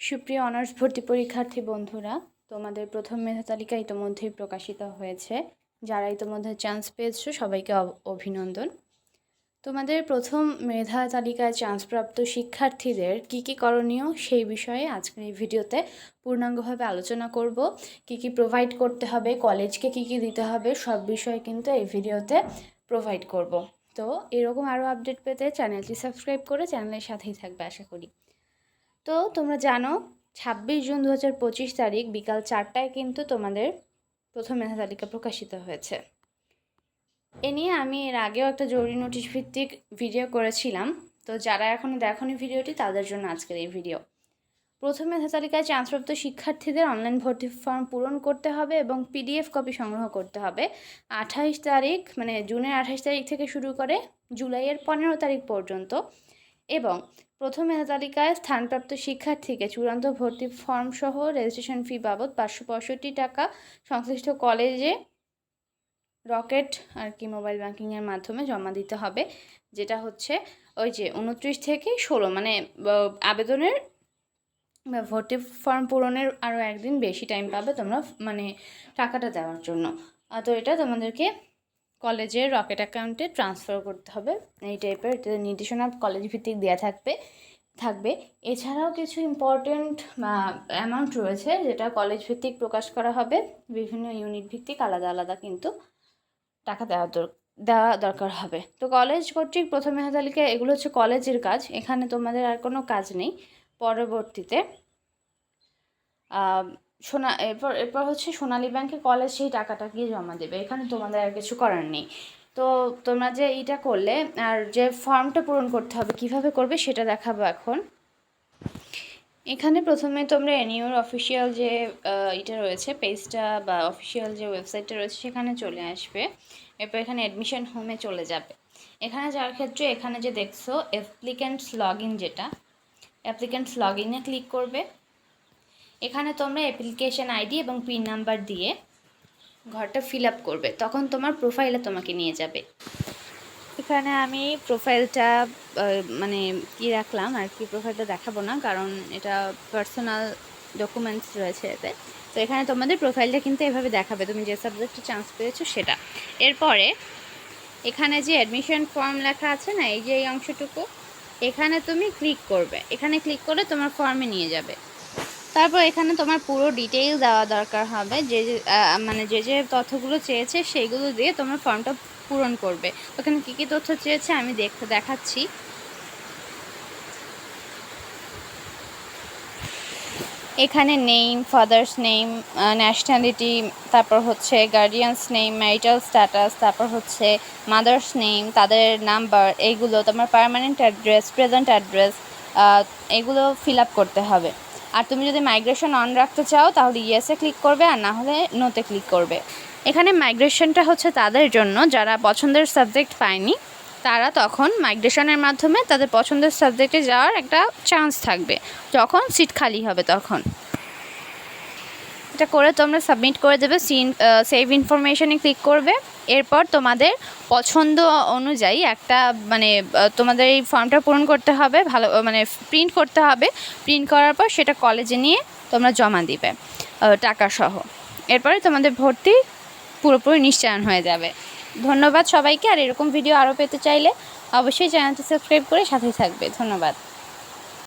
সুপ্রিয় অনার্স ভর্তি পরীক্ষার্থী বন্ধুরা, তোমাদের প্রথম মেধা তালিকা ইতোমধ্যেই প্রকাশিত হয়েছে। যারা ইতোমধ্যে চান্স পেয়েছ, সবাইকে অভিনন্দন। তোমাদের প্রথম মেধা তালিকায় চান্সপ্রাপ্ত শিক্ষার্থীদের কী কী করণীয়, সেই বিষয়ে আজকের এই ভিডিওতে পূর্ণাঙ্গভাবে আলোচনা করব। কী কী প্রোভাইড করতে হবে কলেজকে কী কী দিতে হবে, সব বিষয়ে কিন্তু এই ভিডিওতে প্রোভাইড করব। তো এরকম আরও আপডেট পেতে চ্যানেলটি সাবস্ক্রাইব করে চ্যানেলের সাথেই থাকবে, আশা করি। তো তোমরা জানো, ছাব্বিশ জুন দু হাজার পঁচিশ তারিখ বিকাল চারটায় কিন্তু তোমাদের প্রথম মেধা তালিকা প্রকাশিত হয়েছে। এ নিয়ে আমি এর আগেও একটা জরুরি নোটিশ ভিত্তিক ভিডিও করেছিলাম। তো যারা এখনও দেখনি ভিডিওটি, তাদের জন্য আজকের এই ভিডিও। প্রথম মেধা তালিকায় চান্সপ্রাপ্ত শিক্ষার্থীদের অনলাইন ভর্তি ফর্ম পূরণ করতে হবে এবং পিডিএফ কপি সংগ্রহ করতে হবে। আঠাইশ তারিখ মানে জুনের আঠাইশ তারিখ থেকে শুরু করে জুলাইয়ের পনেরো তারিখ পর্যন্ত এবং প্রথম মেধা তালিকায় স্থানপ্রাপ্ত শিক্ষার্থীকে চূড়ান্ত ভর্তি ফর্ম সহ রেজিস্ট্রেশন ফি বাবদ পাঁচশো পঁয়ষট্টি টাকা সংশ্লিষ্ট কলেজে রকেট আর কি মোবাইল ব্যাংকিংয়ের মাধ্যমে জমা দিতে হবে। যেটা হচ্ছে ওই যে উনত্রিশ থেকে ষোলো মানে আবেদনের বা ভর্তি ফর্ম পূরণের আরও একদিন বেশি টাইম পাবে তোমরা মানে টাকাটা দেওয়ার জন্য। তো এটা তোমাদেরকে কলেজের রকেট অ্যাকাউন্টে ট্রান্সফার করতে হবে। এই টাইপের নির্দেশনা কলেজ ভিত্তিক দেওয়া থাকবে থাকবে। এছাড়াও কিছু ইম্পর্টেন্ট অ্যামাউন্ট রয়েছে যেটা কলেজ ভিত্তিক প্রকাশ করা হবে। বিভিন্ন ইউনিট ভিত্তিক আলাদা আলাদা কিন্তু টাকা দেওয়া দর, দেওয়া দরকার হবে। তো কলেজ কর্তৃক প্রথম মেধা এগুলো হচ্ছে কলেজের কাজ, এখানে তোমাদের আর কোনো কাজ নেই। পরবর্তীতে সোনা, এরপর এরপর হচ্ছে সোনালী ব্যাংকে কলেজ সেই টাকাটা গিয়ে জমা দেবে। এখানে তোমাদের আর কিছু করার নেই। তো তোমরা যে এইটা করলে, আর যে ফর্মটা পূরণ করতে হবে, কীভাবে করবে সেটা দেখাবো এখন। এখানে প্রথমে তোমরা এনইউর অফিসিয়াল যে এটা রয়েছে পেজটা বা অফিসিয়াল যে ওয়েবসাইটটা রয়েছে, সেখানে চলে আসবে। এরপর এখানে অ্যাডমিশন হোমে চলে যাবে। এখানে যাওয়ার ক্ষেত্রে এখানে যে দেখছ অ্যাপ্লিক্যান্টস লগ ইন যেটা অ্যাপ্লিক্যান্টস লগ ইনে ক্লিক করবে। এখানে তোমরা অ্যাপ্লিকেশন আইডি এবং পিন নাম্বার দিয়ে ঘরটা ফিল আপ করবে। তখন তোমার প্রোফাইলে তোমাকে নিয়ে যাবে। এখানে আমি প্রোফাইলটা মানে কি রাখলাম? আর কি প্রোফাইলটা দেখাবো না, কারণ এটা পার্সোনাল ডকুমেন্টস রয়েছে এতে। তো এখানে তোমাদের প্রোফাইলটা কিন্তু এভাবে দেখাবে। তুমি যে সাবজেক্টে চান্স পেয়েছ সেটা। এরপরে এখানে যে অ্যাডমিশন ফর্ম লেখা আছে না, এই যে এই অংশটুকু, এখানে তুমি ক্লিক করবে। এখানে ক্লিক করে তোমার ফর্মে নিয়ে যাবে। তারপর এখানে তোমার পুরো ডিটেইল দেওয়া দরকার হবে। যে মানে যে যে তথ্যগুলো চেয়েছে সেইগুলো দিয়ে তোমার ফর্মটা পূরণ করবে। ওখানে কী কী তথ্য চেয়েছে আমি দেখ দেখাচ্ছি। এখানে নেম ফাদার্স নেম ন্যাশনালিটি তারপর হচ্ছে গার্ডিয়ানস নেম ম্যারিটাল স্ট্যাটাস তারপর হচ্ছে মাদার্স নেম তাদের নাম্বার এইগুলো তোমার পার্মানেন্ট অ্যাড্রেস প্রেজেন্ট অ্যাড্রেস এগুলো ফিল আপ করতে হবে। আর তুমি যদি মাইগ্রেশন অন রাখতে চাও, তাহলে ইয়েসে ক্লিক করবে, আর না হলে নোতে ক্লিক করবে। এখানে মাইগ্রেশনটা হচ্ছে তাদের জন্য, যারা পছন্দের সাবজেক্ট পায়নি, তারা তখন মাইগ্রেশনের মাধ্যমে তাদের পছন্দের সাবজেক্টে যাওয়ার একটা চান্স থাকবে। যখন সিট খালি হবে তখন। এটা করে তোমরা সাবমিট করে দেবে সিন সেভ ইনফরমেশনে ক্লিক করবে। এরপর তোমাদের পছন্দ অনুযায়ী একটা মানে তোমাদের এই ফর্মটা পূরণ করতে হবে, ভালো মানে প্রিন্ট করতে হবে। প্রিন্ট করার পর সেটা কলেজে নিয়ে তোমরা জমা দিবে টাকা সহ। এরপরে তোমাদের ভর্তি পুরোপুরি নিশ্চয়ন হয়ে যাবে। ধন্যবাদ সবাইকে। আর এরকম ভিডিও আরও পেতে চাইলে অবশ্যই চ্যানেলটি সাবস্ক্রাইব করে সাথেই থাকবে। ধন্যবাদ।